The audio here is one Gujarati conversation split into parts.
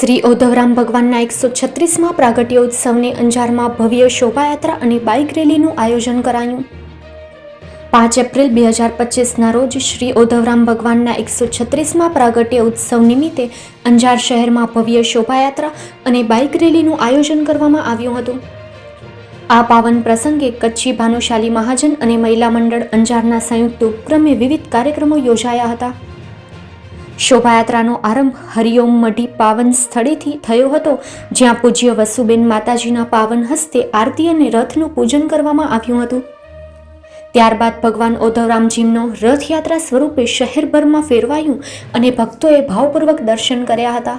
શ્રી ઓધવરામ ભગવાનના એકસો છત્રીસમાં પ્રાગટ્યોત્સવને અંજારમાં ભવ્ય શોભાયાત્રા અને બાઇક રેલીનું આયોજન કરાયું. પાંચ એપ્રિલ બે હજાર પચીસના રોજ શ્રી ઓધવરામ ભગવાનના એકસો છત્રીસમાં પ્રાગટ્ય ઉત્સવ નિમિત્તે અંજાર શહેરમાં ભવ્ય શોભાયાત્રા અને બાઇક રેલીનું આયોજન કરવામાં આવ્યું હતું. આ પાવન પ્રસંગે કચ્છી ભાનુશાલી મહાજન અને મહિલા મંડળ અંજારના સંયુક્ત ઉપક્રમે વિવિધ કાર્યક્રમો યોજાયા હતા. શોભાયાત્રાનો આરંભ હરિઓમ મઢી પાવન સ્થળેથી થયો હતો, જ્યાં પૂજ્ય વસુબેન માતાજીના પાવન હસ્તે આરતી અને રથનું પૂજન કરવામાં આવ્યું હતું. ત્યારબાદ ભગવાન ઓધવરામજીનો રથયાત્રા સ્વરૂપે શહેરભરમાં ફેરવાયું અને ભક્તોએ ભાવપૂર્વક દર્શન કર્યા હતા.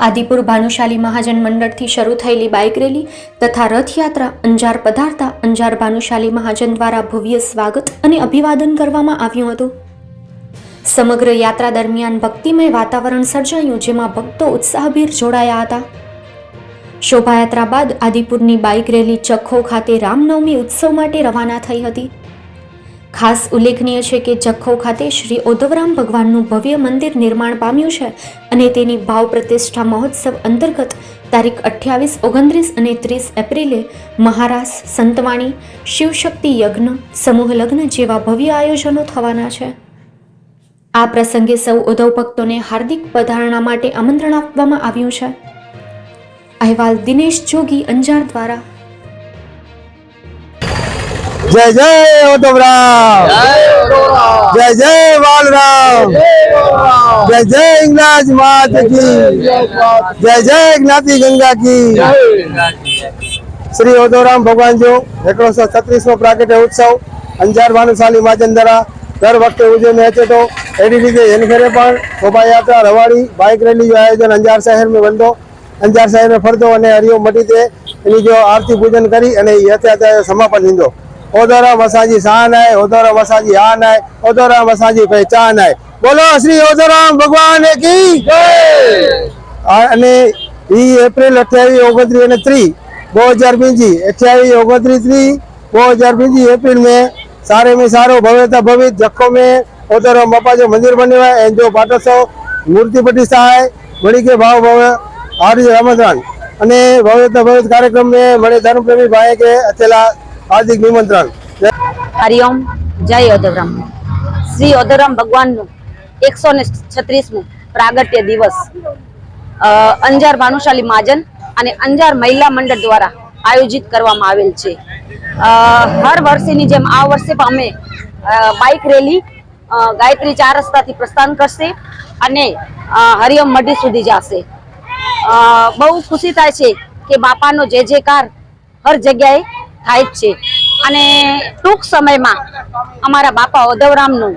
આદિપુર ભાનુશાલી મહાજન મંડળથી શરૂ થયેલી બાઇક રેલી તથા રથયાત્રા અંજાર પધારતા અંજાર ભાનુશાલી મહાજન દ્વારા ભવ્ય સ્વાગત અને અભિવાદન કરવામાં આવ્યું હતું. સમગ્ર યાત્રા દરમિયાન ભક્તિમય વાતાવરણ સર્જાયું, જેમાં ભક્તો ઉત્સાહભેર જોડાયા હતા. શોભાયાત્રા બાદ આદિપુરની બાઇક રેલી ચખ્ખો ખાતે રામનવમી ઉત્સવ માટે રવાના થઈ હતી. ખાસ ઉલ્લેખનીય છે કે જખો ખાતે શ્રી ઓધવરામ ભગવાનનું ભવ્ય મંદિર નિર્માણ પામ્યું છે અને તેની ભાવ પ્રતિષ્ઠા મહોત્સવ અંતર્ગત તારીખ અઠ્યાવીસ, ઓગણત્રીસ અને ત્રીસ એપ્રિલે મહારાસ, સંતવાણી, શિવશક્તિ યજ્ઞ સમૂહ લગ્ન જેવા ભવ્ય આયોજનો થવાના છે. આ પ્રસંગે સૌ ઉદ્ધવ ભક્તોને હાર્દિક પધારણા માટે આમંત્રણ આપવામાં આવ્યું છે. અહેવાલ દિનેશ જોગી અંજાર દ્વારા. જય જય ઓટોગ્રામ જય જય બાલરામ જય જય ઇંગ્લાજ માત કી. જય જય જ્ઞાતિ ગંગા કી. શ્રી ઓટોરામ ભગવાન જો એકસો છત્રીસમો પ્રાગટ્ય ઉત્સવ અંજાર ભાનુશાલી માજંદરા દર વખતે ઉજવણી હશે તો એવી રીતે એની ઘરે પણ શોભાયાત્રા રવાડી બાઇક રેલી આયોજન અંજાર શહેર में બંધો અંજાર શહેર में ફરતો અને હરિઓમ મટી તે એની જો આરતી પૂજન કરી અને એ અત્યારે સમાપન લીધો ઓદોરા મસાજી શાન આય ઓદોરા મસાજી આન આય ઓદોરા મસાજી પહેચાન આય બોલો શ્રી ઓદોરામ ભગવાન કી આ અને ઈ એપ્રિલ અઠ્યાવીસ ઓગણત્રીસ અને ત્રીસ दो हजार बीजी अठावीस ओगणत्रीस थ्री दो हजार बीजी अप्रैल में સારે મેં સારું ભવ્યતા ભવિત જખો મેં ઓતરો મપાજો મંદિર બન્યું હોય, એન જો પાટોત્સવ, મૂર્તિપટી સહાય મળી કે ભાવ ભવ હાર્દિક આમંત્રણ અને ભવ્યતા ભવિત કાર્યક્રમને મળે ધર્મપ્રેમી ભાઈ કે અથેલા હાર્દિક નિમંત્રણ. હરિઓમ જય યોધવરામ શ્રી યોધવરામ ભગવાનનું એકસો ને છત્રીસમું પ્રાગટ્ય દિવસ. અંજાર ભાનુશાલી મહાજન અને અંજાર મહિલા મંડળ દ્વારા આયોજિત કરવામાં આવેલ છે. હર વર્ષેની જેમ આ વર્ષે પણ અમે બાઇક રેલી ગાયત્રી ચાર રસ્તાથી પ્રસ્થાન કરશે અને હરિયમ મઢી સુધી જશે. બહુ ખુશી થાય છે કે બાપાનો જે જેકાર હર જગ્યાએ થાય જ છે. અને ટૂંક સમયમાં અમારા બાપા ઓધવરામનું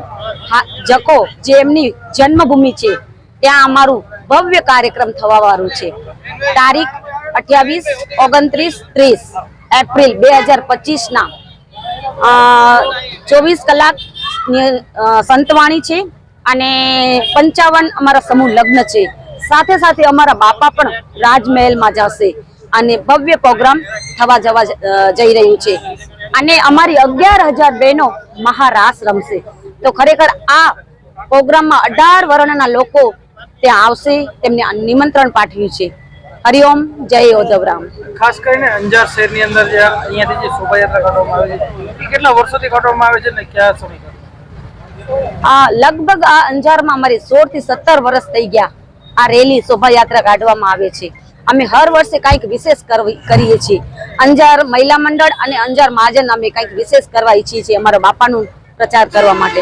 હા- જકો જે એમની જન્મભૂમિ છે, ત્યાં અમારું ભવ્ય કાર્યક્રમ થવા વાળું છે. તારીખ અઠ્યાવીસ, ઓગણત્રીસ, ત્રીસ. એપ્રિલ બે હજાર પચીસના. ચોવીસ કલાક સંતવાણી છે અને પંચાવન અમારા સમૂહ લગ્ન છે. સાથે સાથે અમારા બાપા પણ રાજમહેલમાં જશે અને ભવ્ય પ્રોગ્રામ થવા જવા જઈ રહ્યું છે. અને અમારી અગિયાર હજાર બહેનો મહારાસ રમશે. તો ખરેખર આ પ્રોગ્રામમાં અઢાર વર્ણના લોકો ત્યાં આવશે, તેમને નિમંત્રણ પાઠવ્યું છે. હરિઓમ જય ઓધવરામ ખાસ કરીને અંજાર શહેરની અંદર જે અહીંયાથી જે શોભાયાત્રા કાઢવામાં આવે છે કેટલા વર્ષોથી કાઢવામાં આવે છે ને ક્યાં સમય આ લગભગ આ અંજારમાં અમારી સોળથી સત્તર વર્ષ થઈ ગયા આ રેલી શોભાયાત્રા કાઢવામાં આવે છે. અમે હર વર્ષે કંઈક વિશેષ કરીએ છીએ. અંજાર મહિલા મંડળ અને અંજાર મહાજન અમે કંઈક વિશેષ કરવા ઈચ્છીએ છીએ અમારા બાપાનું પ્રચાર કરવા માટે.